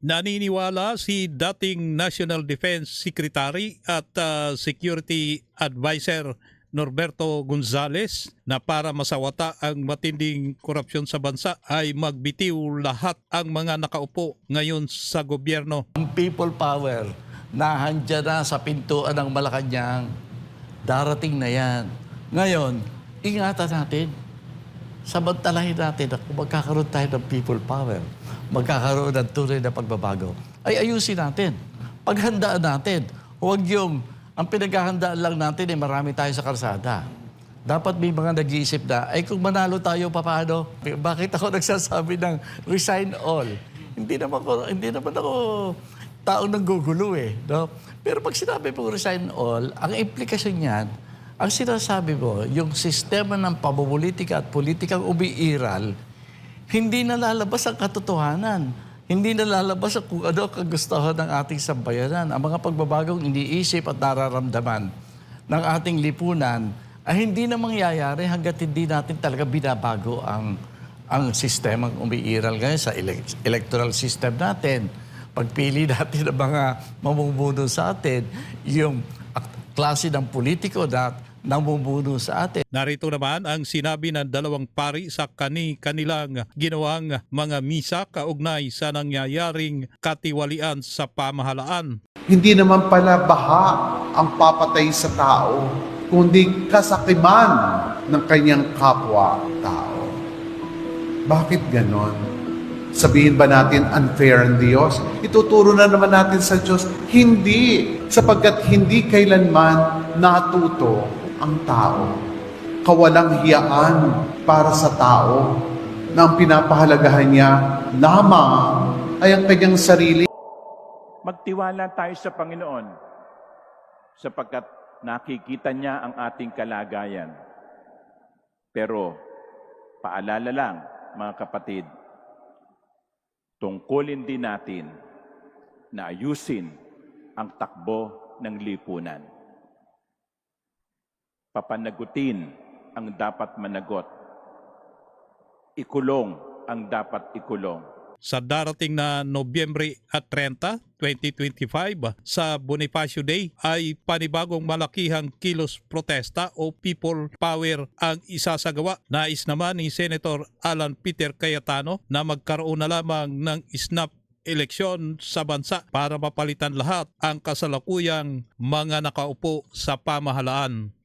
Naniniwala si dating National Defense Secretary at uh, Security Advisor Norberto Gonzales na para masawata ang matinding korupsyon sa bansa ay magbitiw lahat ang mga nakaupo ngayon sa gobyerno. Ang people power na handyan na sa pintuan ng Malacanang, darating na yan. Ngayon, ingatan natin. Samantalahin natin na kung magkakaroon tayo ng people power, magkakaroon ng tunay na pagbabago, ay ayusin natin. Paghandaan natin. Huwag yung, ang pinaghahandaan lang natin ay marami tayo sa kalsada. Dapat may mga nag-iisip na, ay kung manalo tayo, paano? Bakit ako nagsasabi ng resign all? Hindi naman ako, hindi naman ako taong nanggugulo eh. No? Pero pag sinabi mo resign all, ang implikasyon niyan, ang sinasabi mo, yung sistema ng pamumulitika at politikang umiiral, hindi nalalabas ang katotohanan. Hindi nalalabas ang kung ano kagustuhan ng ating sambayanan. Ang mga pagbabagong iniisip at nararamdaman ng ating lipunan ay hindi na mangyayari hanggat hindi natin talaga binabago ang ang sistemang umiiral ngayon sa elec- electoral system natin. Pagpili natin ng mga mamumuno sa atin, yung klase ng politiko na namumuno sa atin. Narito naman ang sinabi ng dalawang pari sa kani-kanilang ginawang mga misa kaugnay sa nangyayaring katiwalian sa pamahalaan. Hindi naman pala baha ang papatay sa tao, kundi kasakiman ng kanyang kapwa-tao. Bakit ganon? Sabihin ba natin unfair ang Diyos? Ituturo na naman natin sa Diyos, hindi. Sapagkat hindi kailanman natuto ang tao. Kawalang hiyaan para sa tao na ang pinapahalagahan niya lamang ay ang kanyang sarili Magtiwala tayo sa Panginoon sapagkat nakikita niya ang ating kalagayan. Pero paalala lang, mga kapatid, tungkulin din natin na ayusin ang takbo ng lipunan. Papanagutin ang dapat managot. Ikulong ang dapat ikulong. Sa darating na Nobyembre at 30, 2025 sa Bonifacio Day ay panibagong malakihang kilos protesta o people power ang isasagawa. Nais naman ni Senator Alan Peter Cayetano na magkaroon na lamang ng snap eleksyon sa bansa para mapalitan lahat ang kasalukuyang mga nakaupo sa pamahalaan.